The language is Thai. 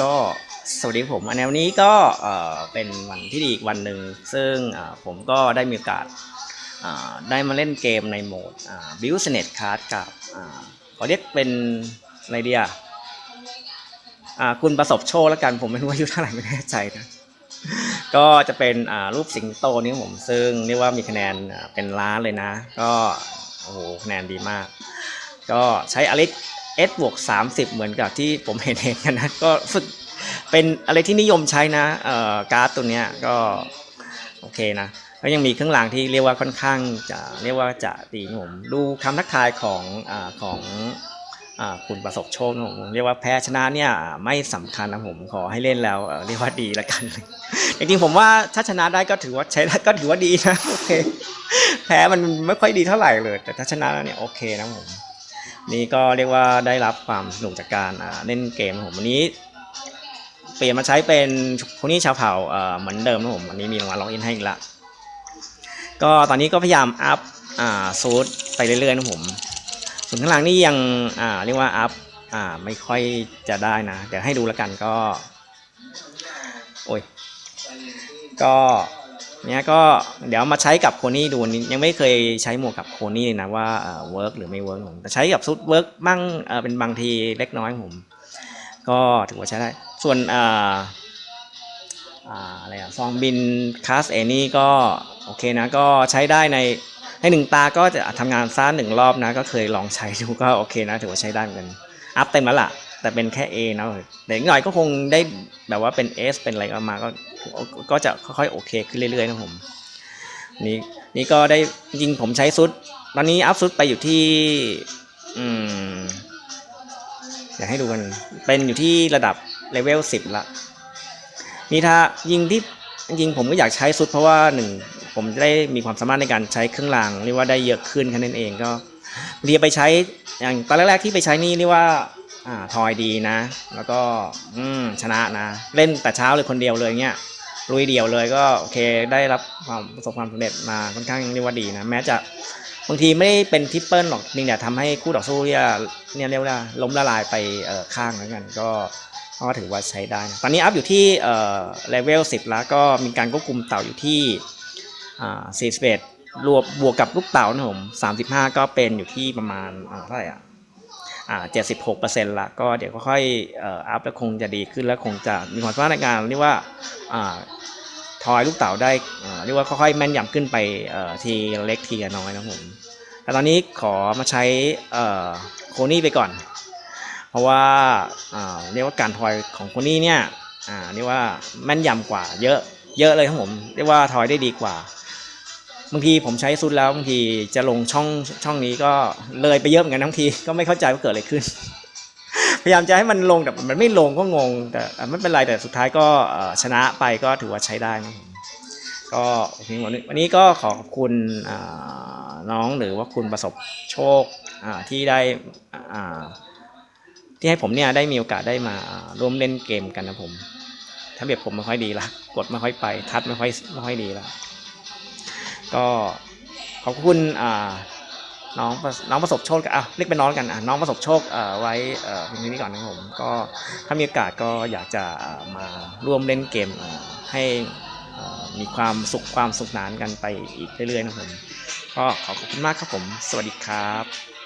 ก็สวัสดีผมอันนี้วันนี้ก็เเป็นวันที่ดีอีกวันหนึ่งซึ่งผมก็ได้มีโอกาสได้มาเล่นเกมในโหมดบิวสเน็ตคาร์ดกับขอเรียกเป็นอะไรเดียคุณประสบโชคแล้วกันผมไม่รู้ว่าอายุเท่าไหร่ไม่แน่ใจนะก็จะเป็นรูปสิงโตนี่ผมซึ่งเรียกว่ามีคะแนนเป็นล้านเลยนะ ก็โอ้โหคะแนนดีมาก ก็ใช้อลิส S บวก30 เหมือนกับที่ผมเห็นเห็นกันนะก็ฝึกเป็นอะไรที่นิยมใช้นะการ์ดตัวเนี้ยก็โอเคนะแล้วยังมีเครื่องรางที่เรียกว่าค่อนข้างจะเรียกว่าจะดีผมดูคำทักทายของอของอคุณประสบโชคนะผมเรียกว่าแพ้ชนะเนี่ยไม่สำคัญนะผมขอให้เล่นแล้วเอ่อเรียกว่าดีละกันจริงๆผมว่าถ้าชนะได้ก็ถือว่าใช้ได้ก็ถือว่าดีนะโอเคแพ้มันไม่ค่อยดีเท่าไหร่เลย แต่ถ้าชนะแล้วเนี่ยโอเคนะผม นี่ก็เรียกว่าได้รับความสนุกจากการเล่นเกมผมวันนี้ เปลี่ยนมาใช้เป็นคนนี้ชาวเผ่าเหมือนเดิมนะผมวันนี้มีรางวัลล็อกอินให้อีกละก็ตอนนี้ก็พยายามอัพอ่าซูดไปเรื่อยๆนะผม ส่วนข้างหลังนี่ยังอ่าเรียกว่าอัพอ่าไม่ค่อยจะได้นะ เดี๋ยวให้ดูแล้วกันก็ โอ้ยก็ เนี้ยก็เดี๋ยวมาใช้กับโคนี่ดูนี่ยังไม่เคยใช้หมวกกับโคนี่เลยนะว่าเวิร์กหรือไม่เวิร์กผมแต่ใช้กับซุดเวิร์กบ้างเป็นบางทีเล็กน้อยผมก็ถือว่าใช้ได้ ส่วนอ่าอ่าอะไรอะซองบินคาสเอนี่ก็โอเคนะก็ใช้ได้ในในหนึ่งตาก็จะทำงานซ่าหนึ่งรอบนะ ก็เคยลองใช้ดูก็โอเคนะถือว่าใช้ได้เหมือนกันอัพเต็มแล้วล่ะ แต่เป็นแค่ A นะเดี๋ยวอีกหน่อยก็คงได้แบบว่าเป็น S เป็นอะไรออกมาก็ก็จะค่อยๆโอเคขึ้นเรื่อยๆนะผมนี่นี่ก็ได้จริงผมใช้ซุด ตอนนี้อัพซุดไปอยู่ที่อืมอยากให้ดูกันเป็นอยู่ที่ระดับเลเวลสิบละนี่ถ้ายิงที่จริงผมก็อยากใช้ซุดเพราะว่าหนึ่งผมจะได้มีความสามารถในการใช้เครื่องรางเรียกว่าได้เยอะขึ้นแค่นั้นเองก็เรียไปใช้อย่างตอนแรกๆที่ไปใช้นี่เรียกว่า อ่าทอยดีนะ แล้วก็อืมชนะนะ เล่นแต่เช้าเลยคนเดียวเลยเงี้ยลุยเดียวเลยก็โอเคได้รับความประสบความสำเร็จมาค่อนข้างเรียกว่าดีนะแม้จะบางทีไม่ได้เป็นทริปเปิลหรอกเพียงแต่ทำให้คู่ต่อสู้เนี่ยเนี่ยเรียกว่าล้มละลายไปข้างแล้วกันก็ก็ถือว่าใช้ได้นะตอนนี้อัพอยู่ที่เอ่อเลเวล10 แล้วก็มีการควบคุมเต่าอยู่ที่อ่า41รวมบวกกับลูกเต่านะผม35 ก็เป็นอยู่ที่ประมาณเท่าไหร่อะ 76เปอร์เซ็นต์ละก็เดี๋ยวค่อยๆอัพแล้วคงจะดีขึ้นแล้วคงจะมีความสามารถในการเรียกว่าอ่าทอยลูกเต๋าได้เอ่อเรียกว่าค่อยๆแม่นยำขึ้นไปเอ่อทีเล็กทีน้อยนะผมแต่ตอนนี้ขอมาใช้อ่อโคนี่ไปก่อน เพราะว่าอ่าเรียกว่าการทอยของโคนี่เนี่ยอ่าเรียกว่าแม่นยำกว่าเยอะเยอะเลยครับผมเรียกว่าทอยได้ดีกว่า บางทีผมใช้ซุดแล้วบางทีจะลงช่องช่องนี้ก็เลยไปเยอะเหมือนกันบางทีก็ไม่เข้าใจว่าเกิดอะไรขึ้น พยายามจะให้มันลงแต่มันไม่ลงก็งง แต่ไม่เป็นไรแต่สุดท้ายก็ชนะไปก็ถือว่าใช้ได้นะก็วันนี้ก็ขอขอบคุณน้องหรือว่าคุณประสบโชคที่ได้ที่ให้ผมเนี่ยได้มีโอกาสได้มาอ่าร่วมเล่นเกมกันนะผม ถ้าเบียบผมไม่ค่อยดีละกดไม่ค่อยไป ทัดไม่ค่อยไม่ค่อยดีละ ก็ขอบคุณอ่าน้องน้องประสบโชคอะเรียกเป็นน้องกันอะน้องประสบโชคไว้เพียงนี้ก่อนนะผมก็ถ้ามีโอกาสก็อยากจะมาร่วมเล่นเกมให้มีความสุขความสุขนานกันไปอีกเรื่อยๆนะครับผมก็ขอขอบคุณมากครับผม สวัสดีครับ